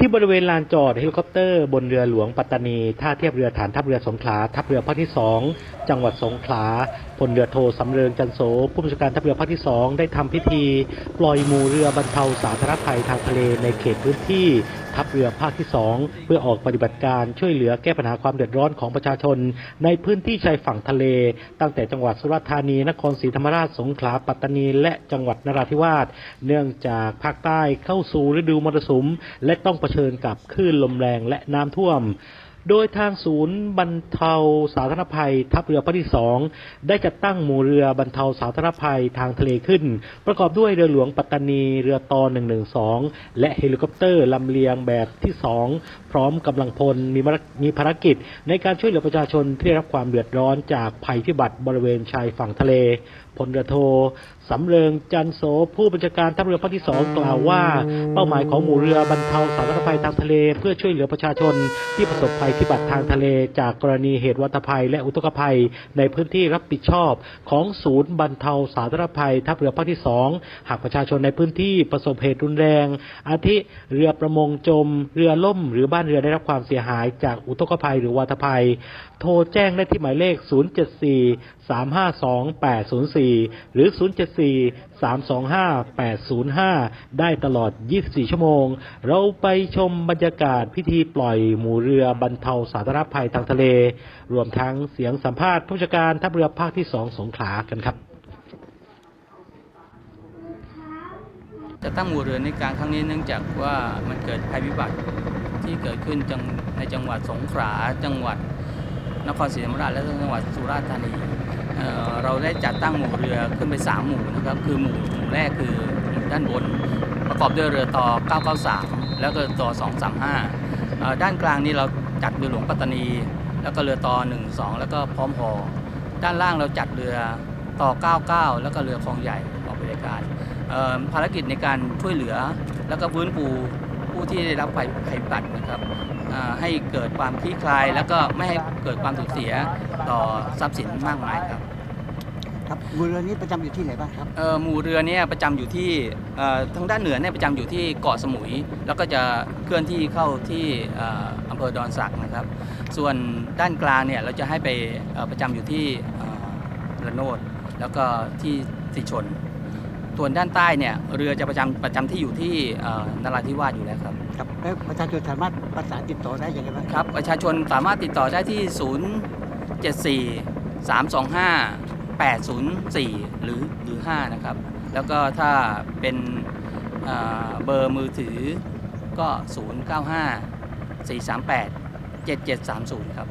ที่บริเวณลานจอดเฮลิคอปเตอร์บนเรือหลวงปัตตานีท่าเทียบเรือฐานทัพเรือสงขลาทัพเรือภาคที่สองจังหวัดสงขลาพลเรือโทสำเริงจันโสผู้บัญชาการทัพเรือภาคที่สองได้ทำพิธี ปล่อยหมู่เรือบรรเทาสาธารณภัยทางทะเลในเขตพื้นที่ ทัพเรือภาคที่สองเพื่อออกปฏิบัติการช่วยเหลือแก้ปัญหาความเดือดร้อนของประชาชน ในพื้นที่ชายฝั่งทะเล ตั้งแต่จังหวัดสุราษฎร์ธานีนครศรีธรรมราชสงขลาปัตตานี และจังหวัดนราธิวาสเนื่องจากภาคใต้เข้าสู่ฤดูมรสุม และต้องเผชิญกับคลื่นลมแรงและน้ำท่วม โดยทางศูนย์บรรเทาสาธารณภัยทัพเรือภาคที่สองได้จัดตั้งหมู่เรือบรรเทาสาธารณภัยทางทะเลขึ้น ประกอบด้วยเรือหลวงปัตตานีเรือตอ112 และเฮลิคอปเตอร์ลำเลียงแบบที่2พร้อมกำลังพลมีมีภารกิจ ในการช่วยเหลือประชาชนที่ได้รับความเดือดร้อนจากภัยพิบัติบริเวณชายฝั่งทะเลพลเรือโทสำเริงจันโสผู้บัญชาการทัพเรือภาคที่สองกล่าวว่า เป้าหมายของหมู่เรือบรรเทาสาธารณภัยทางทะเล เพื่อช่วยเหลือประชาชนที่ประสบภัยพิบัติทางทะเลจากกรณีเหตุวัตภัย และอุทกภัย ในพื้นที่รับผิดชอบของศูนย์บรรเทาสาธารณภัยทัพเรือภาคที่สองหากประชาชนในพื้นที่ประสบเหตุรุนแรง อาทิเรือประมงจม เรือล่ม หรือบ้านเรือได้รับความเสียหายจากอุทกภัยหรือวัตภัย โทรแจ้งได้ที่หมายเลข 074 352 804 หรือ 074 325 805 ได้ตลอด 24 ชั่วโมง เราไปชมบรรยากาศพิธีปล่อยหมู่เรือบรรเทาสาธารณภัยทางทะเล รวมทั้งเสียงสัมภาษณ์ผู้จัดการทัพเรือภาคที่2สงขลากันครับจะตั้งหมู่เรือในกลางครั้งนี้เนื่องจากว่ามันเกิดภัยพิบัติที่เกิดขึ้นในจังหวัดสงขลาจังหวัดนครศรีธรรมราชและจังหวัดสุราษฎร์ธานีเเราได้จัดตั้งหมู่เรือขึ้นไป 3 หมู่นะครับคือหมู่หมู่แรกคือหมู่ด้านบน ประกอบด้วยเรือต่อ 993 แล้วก็ต่อ 235 ด้านกลางนี้เรา จัดเรือหลวงปัตตานี แล้วก็เรือต่อ12 แล้วก็พร้อมพอด้านล่างเราจัดเรือต่อ 99 แล้วก็เรือคลองใหญ่ออกบริการภารกิจในการช่วยเหลือ แล้วก็ฟื้นฟูผู้ที่ได้รับภัยภัยพิบัตินะครับให้เกิดความคลี่คลาย แล้วก็ไม่ให้เกิดความสูญเสียต่อทรัพย์สินมากมายครับ ครับหมู่เรือนี้ประจำอยู่ที่ไหนบ้างครับ เอ่อหมู่เรือเนี่ยประจำอยู่ที่เอ่อทางด้านเหนือเนี่ยประจำอยู่ที่เกาะสมุย แล้วก็จะเคลื่อนที่เข้าที่เอ่ออำเภอดอนสักนะครับ ส่วนด้านกลางเนี่ยเราจะให้ไปเอ่อประจำอยู่ที่เอ่อระโนดแล้วก็ที่สิชน ส่วนด้านใต้เนี่ยเรือจะประจำประจำที่อยู่ที่เอ่อนราธิวาสอยู่แล้วครับ ครับแล้วประชาชนสามารถประสานติดต่อได้ยังไงบ้างครับ ประชาชนสามารถติดต่อได้ที่ 0 7 4 3 2 5 8 0 4 หรือหรือ 5 นะครับ แล้วก็ถ้าเป็นเบอร์มือถือก็ 0 9 5 4 3 8 7 7 3 0 ครับ